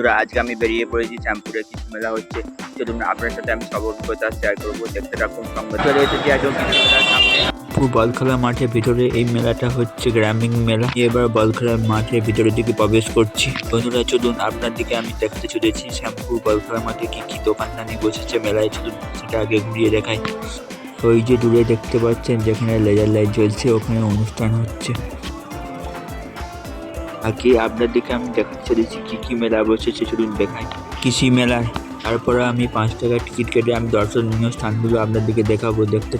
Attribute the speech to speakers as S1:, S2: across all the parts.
S1: বন্ধুরা, আজকে আমি বেরিয়ে পড়েছি শ্যামপুরে কিছু মেলা হচ্ছে। চলুন আপনার সাথে আমি সব অভিজ্ঞতা শেয়ার করব দেখতে থাকুন সঙ্গে চলে এসেছি একদম কিছু মেলার সামনে।
S2: বল খেলার মাঠের ভিতরে এই মেলাটা হচ্ছে গ্রামীণ মেলা। এবার বল খেলার মাঠের ভিতরের দিকে প্রবেশ করছি। বন্ধুরা, চলুন আপনার দিকে আমি দেখতে চলেছি শ্যামপুর বল খেলার মাঠে কি কি দোকানদানি বসেছে মেলায়। চলুন সেটা আগে ঘুরিয়ে দেখাই। ওই যে দূরে দেখতে পাচ্ছেন, যেখানে লেজার লাইট জ্বলছে, ওখানে অনুষ্ঠান হচ্ছে। আগে আপনার দিকে আমি দেখাতে চলেছি কি কি মেলা বসেছে চলুন দেখাই। কৃষি মেলায়। তারপরে আমি পাঁচ টাকার টিকিট কেটে আমি দর্শনীয় স্থানগুলো আপনার দিকে দেখাবো দেখতে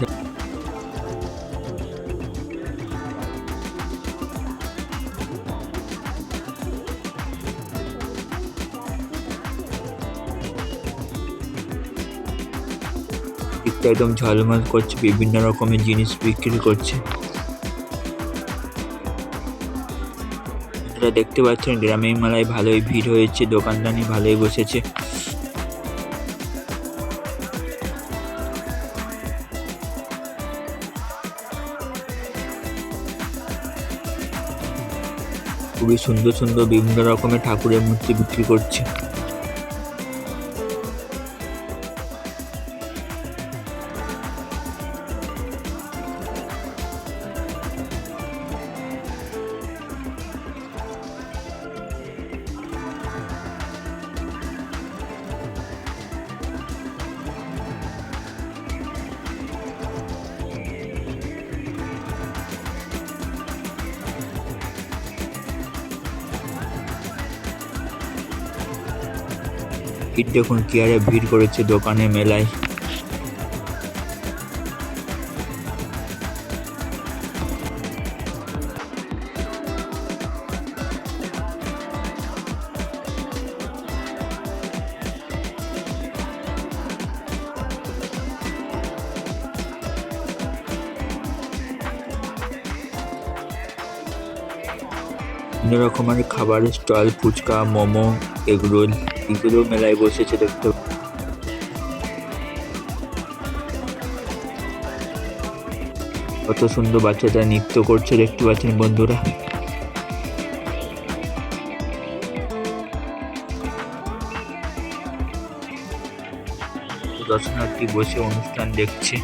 S2: একদম ঝলমল করছে, বিভিন্ন রকমের জিনিস বিক্রি করছে। আপনারা দেখতে পাচ্ছেন, গ্রামের মেলায় ভালোই ভিড় হয়েছে দোকানদানি ভালোই বসেছে। খুবই সুন্দর সুন্দর বিভিন্ন রকমের ঠাকুরের মূর্তি বিক্রি করছে। ভিড় দেখুন কি হারে ভিড় করেছে দোকানে, মেলায়। বিভিন্ন রকমের খাবারের স্টল, ফুচকা, মোমো এগরোল এগুলো মেলায় বসেছে দেখতে কত সুন্দর বাচ্চাটা নৃত্য করছে, দেখতে পাচ্ছেন বন্ধুরা। দর্শনার্থী বসে অনুষ্ঠান দেখছে।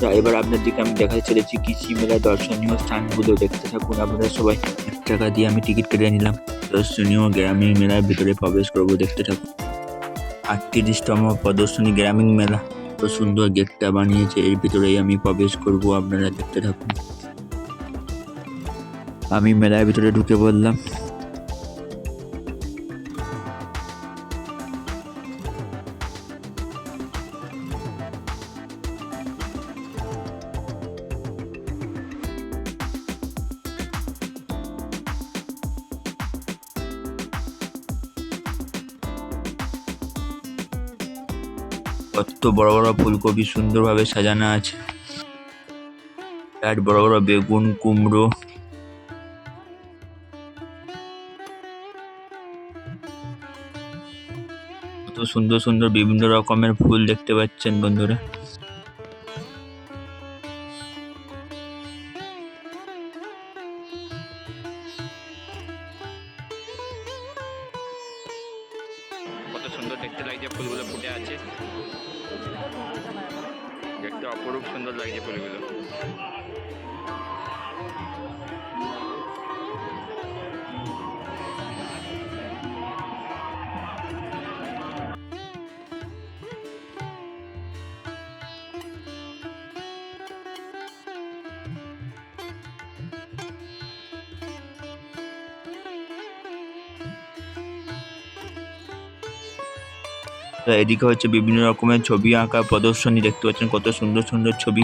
S2: তা এবার আপনার দিকে আমি দেখাতে চলেছি কৃষি মেলা দর্শনীয় স্থানগুলো। দেখতে থাকুন আপনারা সবাই। টাকা দিয়ে আমি টিকিট কেটে নিলাম। দর্শনীয় গ্রামীণ মেলার ভিতরে প্রবেশ করব দেখতে থাকুন। আটত্রিশতম প্রদর্শনী গ্রামীণ মেলা। এত সুন্দর গেটটা বানিয়েছে, এর ভিতরেই আমি প্রবেশ করব, আপনারা দেখতে থাকুন। আমি মেলার ভিতরে ঢুকে পড়লাম। কত বড় বড় ফুলকপি সুন্দরভাবে সাজানো আছে। আর বড় বড় বেগুন, কুমড়ো। কত সুন্দর সুন্দর বিভিন্ন রকমের ফুল দেখতে পাচ্ছেন বন্ধুরা।
S1: সুন্দর দেখতে লাগছে ফুলগুলো ফুটে আছে। দেখতে অপরূপ সুন্দর লাগছে ফুলগুলো।
S2: এদিকে হচ্ছে বিভিন্ন রকমের ছবি আঁকা, প্রদর্শনী দেখতে পাচ্ছেন, কত সুন্দর সুন্দর ছবি।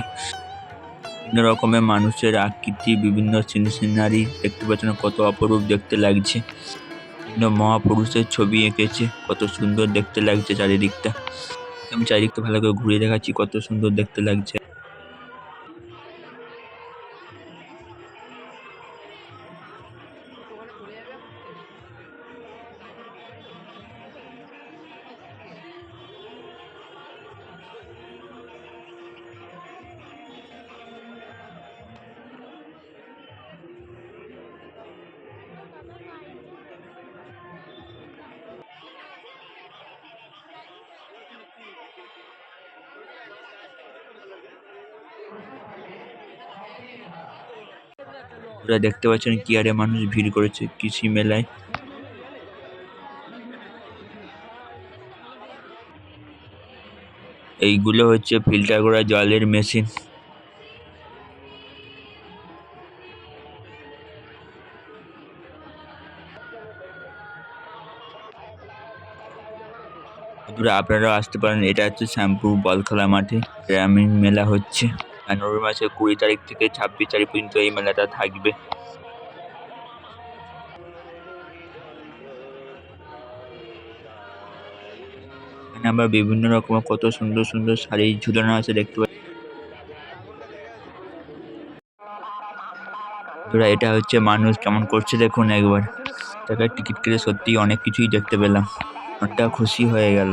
S2: বিভিন্ন রকমের মানুষের আকৃতি, বিভিন্ন সিনারি দেখতে পাচ্ছেন, কত অপরূপ দেখতে লাগছে। বিভিন্ন মহাপুরুষের ছবি এঁকেছে, কত সুন্দর দেখতে লাগছে চারিদিকটা। আমি চারিদিকটা ভালো করে ঘুরে দেখাচ্ছি, কত সুন্দর দেখতে লাগছে। আপনারা দেখতে পাচ্ছেন কি হারে মানুষ ভিড় করেছে কৃষি মেলায়। এইগুলো হচ্ছে ফিল্টার করা জলের মেশিন। আপনারাও আসতে পারেন। এটা হচ্ছে শ্যামপুর বলখোলা মাঠে। গ্রামীণ মেলা হচ্ছে। জানুয়ারি মাসের কুড়ি তারিখ থেকে ছাব্বিশ তারিখ পর্যন্ত এই মেলাটা থাকবে। এখানে আমরা বিভিন্ন রকমের কত সুন্দর সুন্দর শাড়ি ঝুলানো আছে দেখতে পাচ্ছি। বন্ধুরা, এটা হচ্ছে মানুষ কেমন করছে দেখুন একবার। টাকার টিকিট কেটে সত্যি অনেক কিছুই দেখতে পেলাম। মনটা খুশি হয়ে গেল।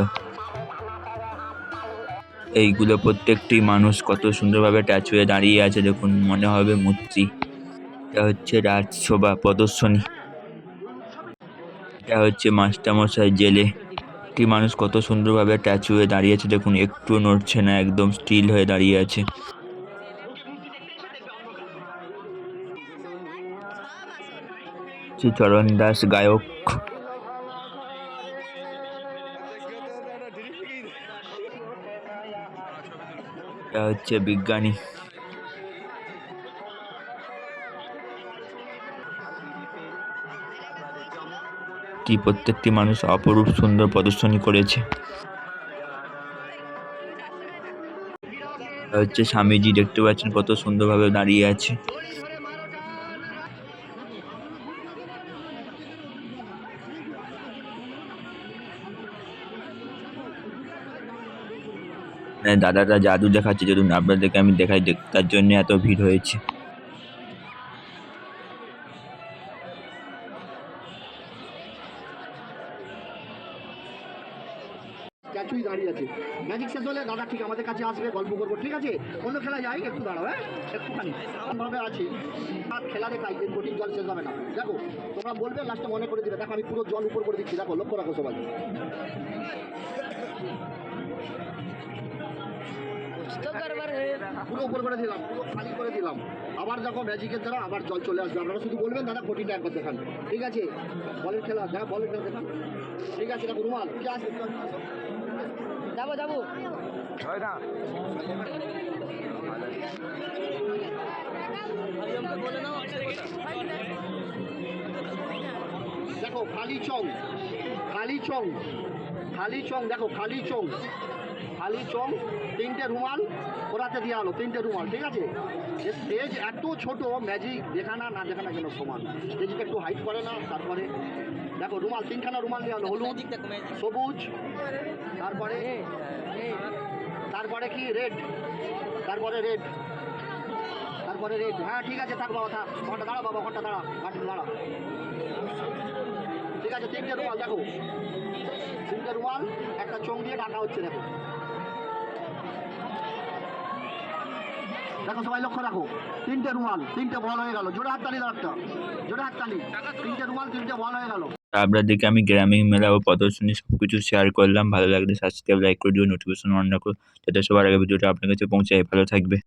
S2: এইগুলো প্রত্যেকটি মানুষ কত সুন্দরভাবে ট্যাচ হয়ে দাঁড়িয়ে আছে। দেখুন, মনে হবে মূর্তি। এটা হচ্ছে রাজসভা প্রদর্শনী। এটা হচ্ছে মাস্টারমশাই জেলে। একটি মানুষ কত সুন্দরভাবে ট্যাচ হয়ে দাঁড়িয়ে আছে। দেখুন, একটু নড়ছে না, একদম স্টিল হয়ে দাঁড়িয়ে আছে। চরণ দাস গায়ক। এটা হচ্ছে বিজ্ঞানী। কি প্রত্যেকটি মানুষ অপরূপ সুন্দর প্রদর্শনী করেছে। হচ্ছে স্বামীজি দেখতে পাচ্ছেন কত সুন্দরভাবে দাঁড়িয়ে আছে। দাদাটা জাদু দেখাচ্ছে, যদি আপনাদেরকে আমি দেখাই, দেখ- তার জন্য এত ভিড় হয়েছে।
S3: স্ট্যাচুই দাঁড়িয়ে আছে। ম্যাজিক শেষ হলে দাদা ঠিক আমাদের কাছে আসবে, গল্প করব। ঠিক আছে? অন্য খেলা যাই, একটু দাঁড়াও হ্যাঁ? একটুখানি। ভাবে আছি। আর খেলা দেখাই যে কঠিন জল শেষ হবে না। দেখো, তোমরা বলবে লাস্টে মনে করে দিবে। দেখো, আমি পুরো জল উপর করে দিচ্ছি। দেখো, লক্ষ্য রাখো সবাই। পুরো উপর করে দিলাম পুরো খালি করে দিলাম। আবার দেখো ম্যাজিকের দ্বারা আবার জল চলে আসবে। আপনারা শুধু বলবেন দাদা কঠিনটা একবার দেখান। ঠিক আছে? বলের খেলা হ্যাঁ বলের খেলা দেখান। ঠিক আছে দেখো রুমাল কে আসবে যাব যাব। দেখো খালি চং খালি চং খালি চং দেখো খালি চং। খালি চং তিনটে রুমাল ওরাতে দেওয়া হলো তিনটে রুমাল ঠিক আছে? স্টেজ এত ছোট ম্যাজিক দেখানা না দেখানা কেন সমান। স্টেজকে একটু হাইট করে না তারপরে দেখো রুমাল তিনখানা রুমাল দেওয়া হলো হলুদ সবুজ তারপরে তারপরে কি? রেড তারপরে রেড তারপরে রেড। হ্যাঁ ঠিক আছে থাক বাবা থাক। ঘণ্টা দাঁড়া বাবা ঘণ্টা দাঁড়া ঘণ্টা দাঁড়া ঠিক আছে তিনটে রুমাল দেখো। তিনটে রুমাল একটা চোখ দিয়ে ঢাকা হচ্ছে দেখো। দেখো সবাই লক্ষ্য রাখো। তিনটে রুমাল, তিনটে বল হয়ে গেল। জোড়া হাততালি দাও একটা। জোড়া হাততালি। তিনটে রুমাল, তিনটে বল হয়ে গেল।
S2: আপনার দিকে আমি গ্রামীণ মেলা ও প্রদর্শনী সব কিছু শেয়ার করলাম। ভালো লাগলে সাবস্ক্রাইব লাইক করে দিও নোটিফিকেশন অন রাখো। যাতে সবার আগে ভিডিওটা আপনার কাছে পৌঁছায়। ভালো থাকবে।